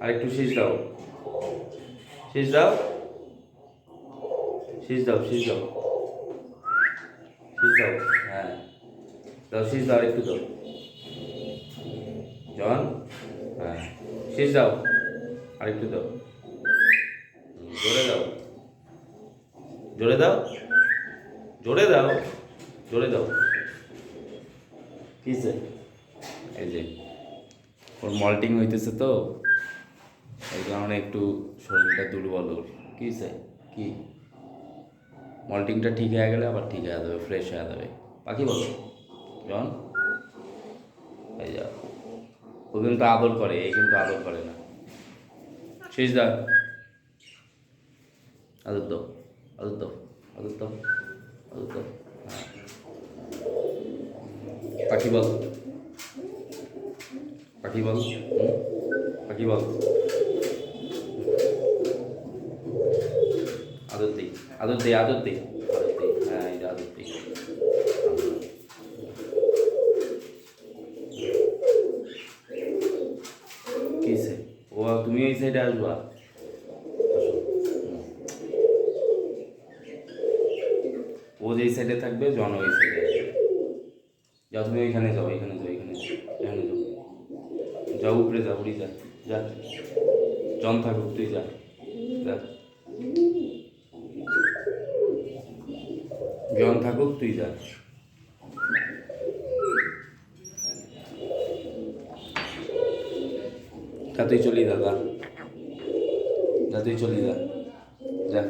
আর একটু শীষ দাও। শীষ দাও? শীষ দাও শীষ দাও। শীষ দাও হ্যাঁ। দাও, শীষ দাও একটু দাও। জন? হ্যাঁ। শীষ দাও আর একটু দাও। জোরে দাও। জোরে দাও? জোরে দাও। জোরে দাও। কিসে এই যে, ওর মল্টিং হইতেছে তো। এই কারণে একটু শরীরটা দুর্বল ওর। কিসে কি? মল্টিংটা ঠিক হয়ে গেলে আবার ঠিক হয়ে যাবে ফ্রেশ হয়ে যাবে। পাখি বলো। জন? এই যা। ও কিন্তু আদর করে, এই কিন্তু আদর করে না। শেষ দা। আদর দাও। আদর দাও। আদর দাও। আদর দাও। হ্যাঁ। পাখি বল। পাখি বল? পাখি বল। আদর দিই আদর দিই আদর দিই আদর দিই হ্যাঁ এটা আদর দিই কিসে ও, তুমি এই সাইডে আসবা? ও যেই সাইডে থাকবে, জন ওই সাইডে যাও, তুমি ওইখানে যাও এখানে যাও এখানে এখানে যাও। যাও, উপরে যা উড়ি যা যা। জন থাকুক, তুই যা যা। জন থাকুক তুই যা। তা তুই চলি দাদা। যা তুই চলি দা যা।